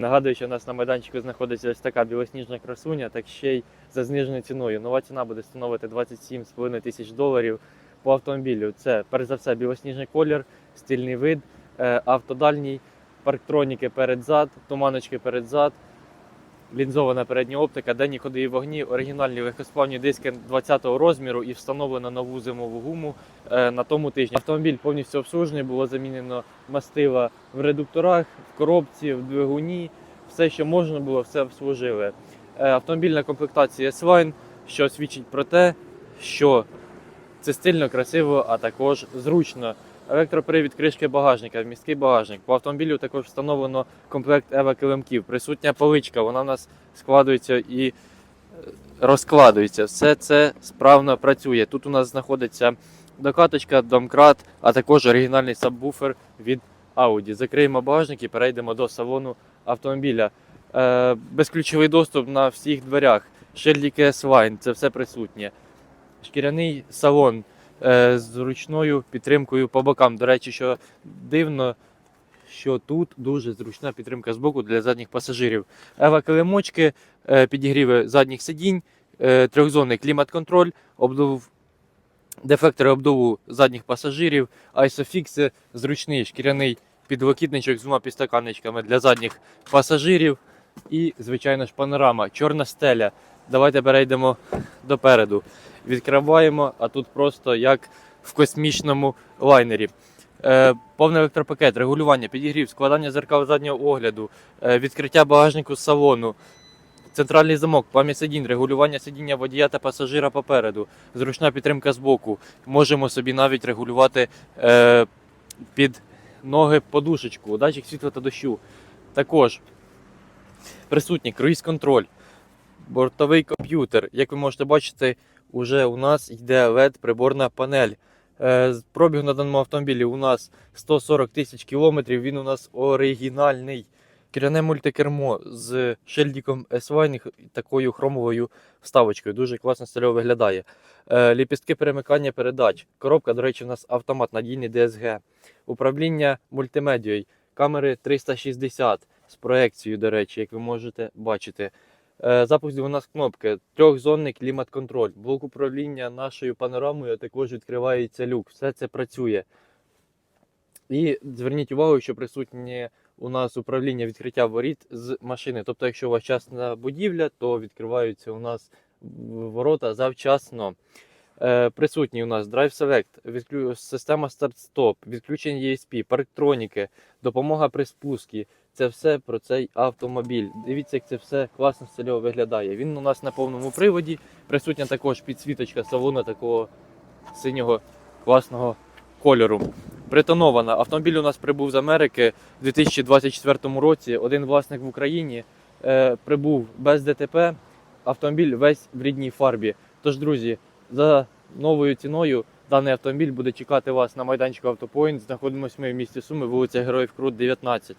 Нагадую, що у нас на майданчику знаходиться ось така білосніжна красуня, так ще й за зниженою ціною. Нова ціна буде становити 27,5 тисяч доларів по автомобілю. Це перш за все білосніжний колір, стильний вид, е, автодальній, парктроніки перед-зад, туманочки перед-зад, лінзована передня оптика, денні ходові вогні, оригінальні легкосплавні диски 20-го розміру і встановлена нову зимову гуму е, на тому тижні. Автомобіль повністю обслужений, було замінено мастила в редукторах, в коробці, в двигуні. Все, що можна було, все обслужили. Е, Автомобільна комплектація S-Line, що свідчить про те, що це стильно, красиво, а також зручно. Електропривід кришки багажника, міський багажник. По автомобілю також встановлено комплект ева килимків. Присутня поличка, вона в нас складується і е, розкладується. Все це справно працює. Тут у нас знаходиться докаточка, домкрат, а також оригінальний сабвуфер від Audi. Закриємо багажник і перейдемо до салону автомобіля. Е, безключовий доступ на всіх дверях. Шильдики S-Line, це все присутнє. Шкіряний салон з зручною підтримкою по бокам. До речі, що дивно, що тут дуже зручна підтримка з боку для задніх пасажирів. Ева килимочки, е, підігріви задніх сидінь, е, трьохзонний клімат-контроль, обдув, дефектори обдуву задніх пасажирів, айсофікси, зручний шкіряний підлокітничок з двома підстаканничками для задніх пасажирів. І, звичайно ж, панорама, чорна стеля. Давайте перейдемо допереду. Відкриваємо, а тут просто як в космічному лайнері. Е, повний електропакет, регулювання, підігрів, складання зеркал заднього огляду, е, відкриття багажнику салону, центральний замок, пам'ять сидінь, регулювання сидіння водія та пасажира попереду, зручна підтримка з боку. Можемо собі навіть регулювати е, під ноги подушечку, датчик світла та дощу. Також присутній круїз-контроль, бортовий комп'ютер. Як ви можете бачити, уже у нас йде LED приборна панель. Е, Пробіг на даному автомобілі у нас 140 тисяч кілометрів. Він у нас оригінальний. Керяне мультикермо з шильдиком S-Line і такою хромовою вставочкою. Дуже класно стильово виглядає. Е, Ліпістки перемикання передач. Коробка, до речі, у нас автомат надійний DSG. Управління мультимедією. Камери 360 з проекцією, до речі, як ви можете бачити. Е, Запуск у нас кнопки, трьохзонний клімат-контроль, блок управління нашою панорамою, також відкривається люк. Все це працює. І зверніть увагу, що присутнє у нас управління відкриття воріт з машини. Тобто, якщо у вас частна будівля, то відкриваються у нас ворота завчасно. Е, присутній у нас Drive Select, відклю... система старт-стоп, відключення ESP, парктроніки, допомога при спуску. Це все про цей автомобіль. Дивіться, як це все класно стильово виглядає. Він у нас на повному приводі. Присутня також підсвіточка салону такого синього класного кольору. Притонована. Автомобіль у нас прибув з Америки у 2024 році. Один власник в Україні е, прибув без ДТП. Автомобіль весь в рідній фарбі. Тож, друзі, за новою ціною даний автомобіль буде чекати вас на майданчику Автопоінт. Знаходимося ми в місті Суми, вулиця Героїв Крут, 19.